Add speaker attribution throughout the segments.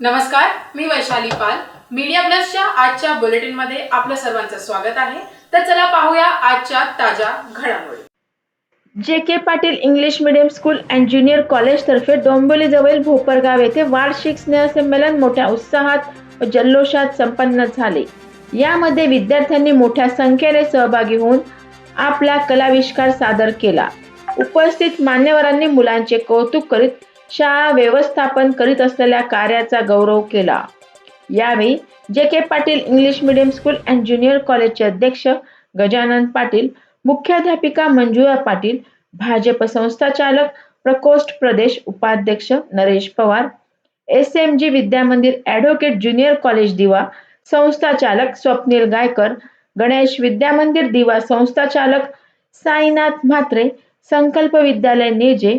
Speaker 1: नमस्कार मी वैशाली पाल. मीडिया प्लसच्या आजच्या बुलेटिनमध्ये आपलं सर्वांचं स्वागत आहे. तर चला पाहूया आजच्या ताज्या घडामोडी.
Speaker 2: J K Patil English medium school and junior कॉलेजतर्फे डोंबिवलीजवळील भोपरगाव येथे वार्षिक स्नेहसंमेलन मोठ्या उत्साहात व जल्लोषात संपन्न झाले. यामध्ये विद्यार्थ्यांनी मोठ्या संख्येने सहभागी होऊन आपला कलाविष्कार सादर केला. उपस्थित मान्यवरांनी मुलांचे कौतुक करीत शाळा व्यवस्थापन करीत असलेल्या कार्याचा गौरव केला. यावेळी J K Patil English medium school and junior कॉलेजचे अध्यक्ष गजानन पाटील मुख्याध्यापिका मंजुळा पाटील भाजप संस्थाचालक प्रकोष्ठ प्रदेश उपाध्यक्ष Naresh Pawar S M G Vidyamandir advocate junior college Diva संस्था चालक स्वप्नील गायकर गणेश विद्यामंदिर दिवा संस्थाचालक साईनाथ म्हात्रे संकल्प विद्यालय नेजे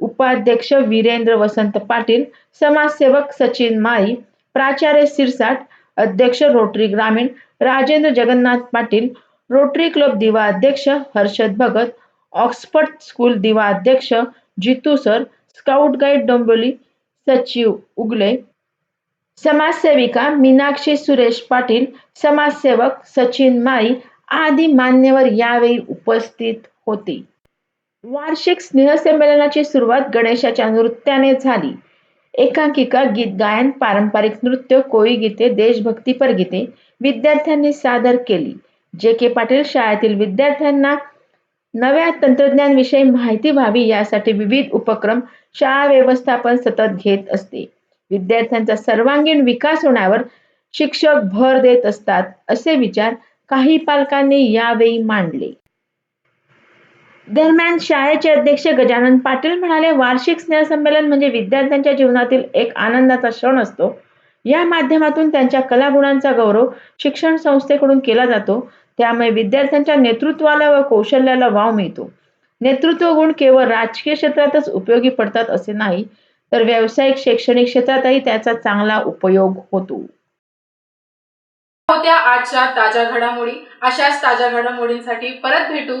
Speaker 2: उपाध्यक्ष वीरेंद्र वसंत पाटील समाजसेवक सचिन माळी प्राचार्य सिरसाट अध्यक्ष रोटरी ग्रामीण राजेंद्र जगन्नाथ पाटील रोटरी क्लब दिवा अध्यक्ष हर्षद भगत ऑक्सफर्ड स्कूल दिवा अध्यक्ष Jitu sir scout guide Dombivli सचिव उगले समाजसेविका मीनाक्षी सुरेश पाटील समाजसेवक सचिन माळी आदी मान्यवर यावेळी उपस्थित होते. वार्षिक स्नेहसंमेलनाची सुरुवात गणेशाच्या नृत्याने झाली. एकांकिका गीत गायन पारंपरिक नृत्य कोळी गीते देशभक्तीपर गीते विद्यार्थ्यांनी सादर केली. जे के पाटील शाळेतील विद्यार्थ्यांना नव्या तंत्रज्ञानविषयी माहिती व्हावी यासाठी विविध उपक्रम शाळा व्यवस्थापन सतत घेत असते. विद्यार्थ्यांचा सर्वांगीण विकास होण्यावर शिक्षक भर देत असतात असे विचार काही पालकांनी यावेळी मांडले. दरम्यान शाळेचे अध्यक्ष गजानन पाटील म्हणाले वार्षिक स्नेहसंमेलन म्हणजे विद्यार्थ्यांच्या जीवनातील एक आनंदाचा क्षण असतो. या माध्यमातून त्यांच्या कलागुणांचा गौरव शिक्षण संस्थेकडून केला जातो. त्यामुळे विद्यार्थ्यांच्या नेतृत्वाला व कौशल्याला वाव मिळतो. नेतृत्व गुण केवळ राजकीय क्षेत्रातच उपयोगी पडतात असे नाही तर व्यावसायिक शैक्षणिक क्षेत्रातही त्याचा चांगला उपयोग होतो.
Speaker 1: होत्या आजच्या ताज्या घडामोडी. अशाच ताज्या घडामोडींसाठी परत भेटू.